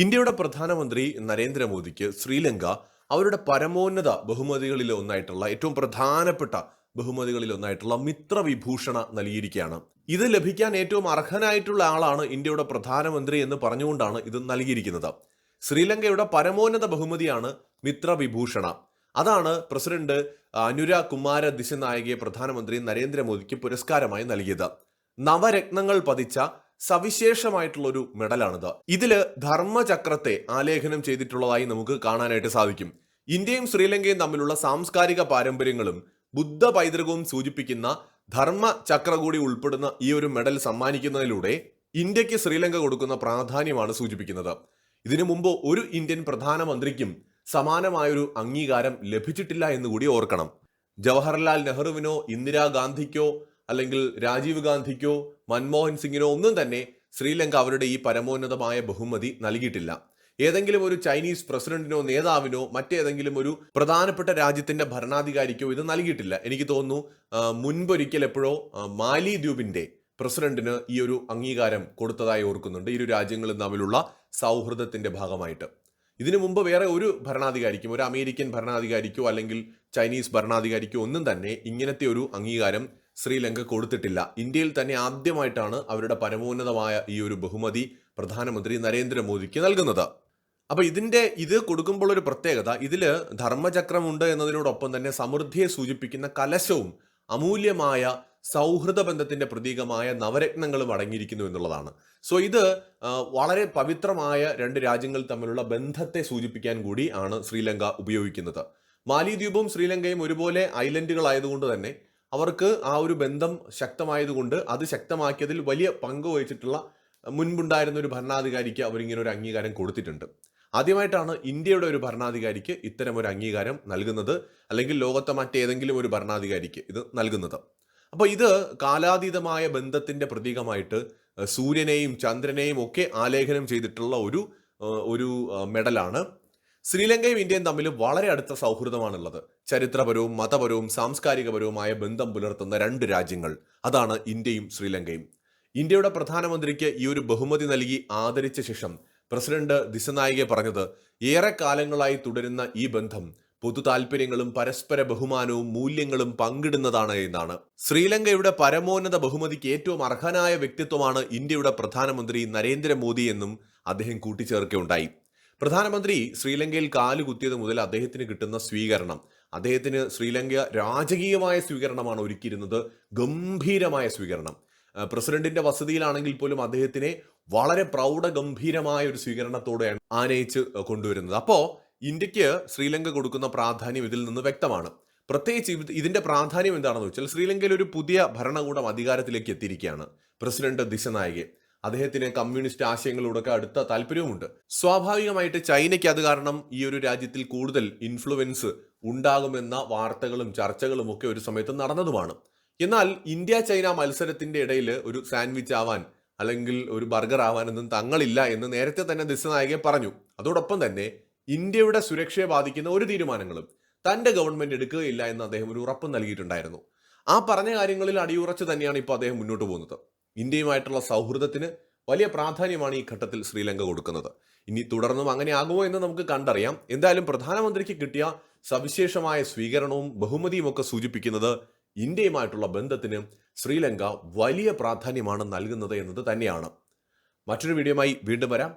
ഇന്ത്യയുടെ പ്രധാനമന്ത്രി നരേന്ദ്രമോദിക്ക് ശ്രീലങ്ക അവരുടെ പരമോന്നത ബഹുമതികളിൽ ഒന്നായിട്ടുള്ള ഏറ്റവും പ്രധാനപ്പെട്ട ബഹുമതികളിൽ ഒന്നായിട്ടുള്ള മിത്രവിഭൂഷണ നൽകിയിരിക്കുകയാണ്. ഇത് ലഭിക്കാൻ ഏറ്റവും അർഹനായിട്ടുള്ള ആളാണ് ഇന്ത്യയുടെ പ്രധാനമന്ത്രി എന്ന് പറഞ്ഞുകൊണ്ടാണ് ഇത് നൽകിയിരിക്കുന്നത്. ശ്രീലങ്കയുടെ പരമോന്നത ബഹുമതിയാണ് മിത്രവിഭൂഷണ അതാണ് പ്രസിഡന്റ് അനുര കുമാര ദിശനായകയെ പ്രധാനമന്ത്രി നരേന്ദ്രമോദിക്ക് പുരസ്കാരമായി നൽകിയത്. നവരത്നങ്ങൾ പതിച്ച സവിശേഷമായിട്ടുള്ള ഒരു മെഡലാണിത്. ഇതിൽ ധർമ്മചക്രത്തെ ആലേഖനം ചെയ്തിട്ടുള്ളതായി നമുക്ക് കാണാനായിട്ട് സാധിക്കും. ഇന്ത്യയും ശ്രീലങ്കയും തമ്മിലുള്ള സാംസ്കാരിക പാരമ്പര്യങ്ങളും ബുദ്ധ പൈതൃകവും സൂചിപ്പിക്കുന്ന ധർമ്മ ചക്ര കൂടി ഉൾപ്പെടുന്ന ഈ ഒരു മെഡൽ സമ്മാനിക്കുന്നതിലൂടെ ഇന്ത്യയ്ക്ക് ശ്രീലങ്ക കൊടുക്കുന്ന പ്രാധാന്യമാണ് സൂചിപ്പിക്കുന്നത്. ഇതിനു മുമ്പ് ഒരു ഇന്ത്യൻ പ്രധാനമന്ത്രിക്കും സമാനമായൊരു അംഗീകാരം ലഭിച്ചിട്ടില്ല എന്ന് കൂടി ഓർക്കണം. ജവഹർലാൽ നെഹ്റുവിനോ ഇന്ദിരാഗാന്ധിക്കോ അല്ലെങ്കിൽ രാജീവ് ഗാന്ധിക്കോ മൻമോഹൻ സിംഗിനോ ഒന്നും തന്നെ ശ്രീലങ്ക അവരുടെ ഈ പരമോന്നതമായ ബഹുമതി നൽകിയിട്ടില്ല. ഏതെങ്കിലും ഒരു ചൈനീസ് പ്രസിഡന്റിനോ നേതാവിനോ മറ്റേതെങ്കിലും ഒരു പ്രധാനപ്പെട്ട രാജ്യത്തിന്റെ ഭരണാധികാരിക്കോ ഇത് നൽകിയിട്ടില്ല. എനിക്ക് തോന്നുന്നു മുൻപൊരിക്കൽ എപ്പോഴോ മാലി ദ്വീപിന്റെ പ്രസിഡന്റിന് ഈ ഒരു അംഗീകാരം കൊടുത്തതായി ഓർക്കുന്നുണ്ട് ഇരു രാജ്യങ്ങളും തമ്മിലുള്ള സൗഹൃദത്തിന്റെ ഭാഗമായിട്ട്. ഇതിനു മുമ്പ് വേറെ ഒരു ഭരണാധികാരിക്കും ഒരു അമേരിക്കൻ ഭരണാധികാരിക്കോ അല്ലെങ്കിൽ ചൈനീസ് ഭരണാധികാരിക്കോ ഒന്നും തന്നെ ഇങ്ങനത്തെ ഒരു അംഗീകാരം ശ്രീലങ്ക കൊടുത്തിട്ടില്ല. ഇന്ത്യയിൽ തന്നെ ആദ്യമായിട്ടാണ് അവരുടെ പരമോന്നതമായ ഈ ഒരു ബഹുമതി പ്രധാനമന്ത്രി നരേന്ദ്രമോദിക്ക് നൽകുന്നത്. അപ്പോൾ ഇതിന്റെ ഇത് കൊടുക്കുമ്പോൾ ഒരു പ്രത്യേകത ഇതിൽ ധർമ്മചക്രമുണ്ട് എന്നതിനോടൊപ്പം തന്നെ സമൃദ്ധിയെ സൂചിപ്പിക്കുന്ന കലശവും അമൂല്യമായ സൗഹൃദ ബന്ധത്തിന്റെ പ്രതീകമായ നവരത്നങ്ങളും അടങ്ങിയിരിക്കുന്നു എന്നുള്ളതാണ്. സോ ഇത് വളരെ പവിത്രമായ രണ്ട് രാജ്യങ്ങൾ തമ്മിലുള്ള ബന്ധത്തെ സൂചിപ്പിക്കാൻ കൂടി ആണ് ശ്രീലങ്ക ഉപയോഗിക്കുന്നത്. മാലിദ്വീപും ശ്രീലങ്കയും ഒരുപോലെ ഐലൻഡുകളായതുകൊണ്ട് തന്നെ അവർക്ക് ആ ഒരു ബന്ധം ശക്തമായതുകൊണ്ട് അത് ശക്തമാക്കിയതിൽ വലിയ പങ്ക് വഹിച്ചിട്ടുള്ള മുൻപുണ്ടായിരുന്ന ഒരു ഭരണാധികാരിക്ക് അവരിങ്ങനെ ഒരു അംഗീകാരം കൊടുത്തിട്ടുണ്ട്. ആദ്യമായിട്ടാണ് ഇന്ത്യയുടെ ഒരു ഭരണാധികാരിക്ക് ഇത്തരം ഒരു അംഗീകാരം നൽകുന്നത് അല്ലെങ്കിൽ ലോകത്തെ മറ്റേതെങ്കിലും ഒരു ഭരണാധികാരിക്ക് ഇത് നൽകുന്നത്. അപ്പോൾ ഇത് കാലാതീതമായ ബന്ധത്തിന്റെ പ്രതീകമായിട്ട് സൂര്യനെയും ചന്ദ്രനെയും ഒക്കെ ആലേഖനം ചെയ്തിട്ടുള്ള ഒരു ഒരു മെഡലാണ്. ശ്രീലങ്കയും ഇന്ത്യയും തമ്മിൽ വളരെ അടുത്ത സൗഹൃദമാണുള്ളത്. ചരിത്രപരവും മതപരവും സാംസ്കാരികപരവുമായ ബന്ധം പുലർത്തുന്ന രണ്ട് രാജ്യങ്ങൾ. അതാണ് ഇന്ത്യയും ശ്രീലങ്കയും. ഇന്ത്യയുടെ പ്രധാനമന്ത്രിക്ക് ഈ ഒരു ബഹുമതി നൽകി ആദരിച്ച ശേഷം പ്രസിഡന്റ് ദിശനായികെ പറഞ്ഞത് ഏറെ കാലങ്ങളായി തുടരുന്ന ഈ ബന്ധം പൊതു താല്പര്യങ്ങളും പരസ്പര ബഹുമാനവും മൂല്യങ്ങളും പങ്കിടുന്നതാണ് എന്നാണ്. ശ്രീലങ്കയുടെ പരമോന്നത ബഹുമതിക്ക് ഏറ്റവും അർഹനായ വ്യക്തിത്വമാണ് ഇന്ത്യയുടെ പ്രധാനമന്ത്രി നരേന്ദ്രമോദി എന്നും അദ്ദേഹം കൂട്ടിച്ചേർക്കുകയുണ്ടായി. പ്രധാനമന്ത്രി ശ്രീലങ്കയിൽ കാലുകുത്തിയത് മുതൽ അദ്ദേഹത്തിന് കിട്ടുന്ന സ്വീകരണം. അദ്ദേഹത്തിന് ശ്രീലങ്ക രാജകീയമായ സ്വീകരണമാണ് ഒരുക്കിയിരുന്നത്. ഗംഭീരമായ സ്വീകരണം. പ്രസിഡന്റിന്റെ വസതിയിലാണെങ്കിൽ പോലും അദ്ദേഹത്തിനെ വളരെ പ്രൗഢഗംഭീരമായ ഒരു സ്വീകരണത്തോടെയാണ് ആനയിച്ച് കൊണ്ടുവരുന്നത്. അപ്പോൾ ഇന്ത്യയ്ക്ക് ശ്രീലങ്ക കൊടുക്കുന്ന പ്രാധാന്യം ഇതിൽ നിന്ന് വ്യക്തമാണ്. പ്രത്യേകിച്ച് ഇതിന്റെ പ്രാധാന്യം എന്താണെന്ന് വെച്ചാൽ ശ്രീലങ്കയിൽ ഒരു പുതിയ ഭരണകൂടം അധികാരത്തിലേക്ക് എത്തിയിരിക്കുകയാണ്. പ്രസിഡന്റ് ദിശനായകെ അദ്ദേഹത്തിന് കമ്മ്യൂണിസ്റ്റ് ആശയങ്ങളോടൊക്കെ അടുത്ത താല്പര്യവുമുണ്ട്. സ്വാഭാവികമായിട്ട് ചൈനയ്ക്ക് അത് കാരണം ഈ ഒരു രാജ്യത്തിൽ കൂടുതൽ ഇൻഫ്ലുവൻസ് ഉണ്ടാകുമെന്ന വാർത്തകളും ചർച്ചകളും ഒക്കെ ഒരു സമയത്ത് നടന്നതുമാണ്. എന്നാൽ ഇന്ത്യ ചൈന മത്സരത്തിന്റെ ഇടയിൽ ഒരു സാൻഡ്വിച്ച് ആവാൻ അല്ലെങ്കിൽ ഒരു ബർഗർ ആവാനൊന്നും തങ്ങളില്ല എന്ന് നേരത്തെ തന്നെ ദിശനായകെ പറഞ്ഞു. അതോടൊപ്പം തന്നെ ഇന്ത്യയുടെ സുരക്ഷയെ ബാധിക്കുന്ന ഒരു തീരുമാനങ്ങളും തന്റെ ഗവൺമെന്റ് എടുക്കുകയില്ല എന്ന് അദ്ദേഹം ഒരു ഉറപ്പ് നൽകിയിട്ടുണ്ടായിരുന്നു. ആ പറഞ്ഞ കാര്യങ്ങളിൽ അടിയുറച്ച് തന്നെയാണ് ഇപ്പോൾ അദ്ദേഹം മുന്നോട്ട് പോകുന്നത്. ഇന്ത്യയുമായിട്ടുള്ള സൗഹൃദത്തിന് വലിയ പ്രാധാന്യമാണ് ഈ ഘട്ടത്തിൽ ശ്രീലങ്ക കൊടുക്കുന്നത്. ഇനി തുടർന്നും അങ്ങനെ ആകുമോ എന്ന് നമുക്ക് കണ്ടറിയാം. എന്തായാലും പ്രധാനമന്ത്രിക്ക് കിട്ടിയ സവിശേഷമായ സ്വീകരണവും ബഹുമതിയും ഒക്കെ സൂചിപ്പിക്കുന്നത് ഇന്ത്യയുമായിട്ടുള്ള ബന്ധത്തിന് ശ്രീലങ്ക വലിയ പ്രാധാന്യമാണ് നൽകുന്നത് എന്നത് തന്നെയാണ്. മറ്റൊരു വീഡിയോയുമായി വീണ്ടും വരാം.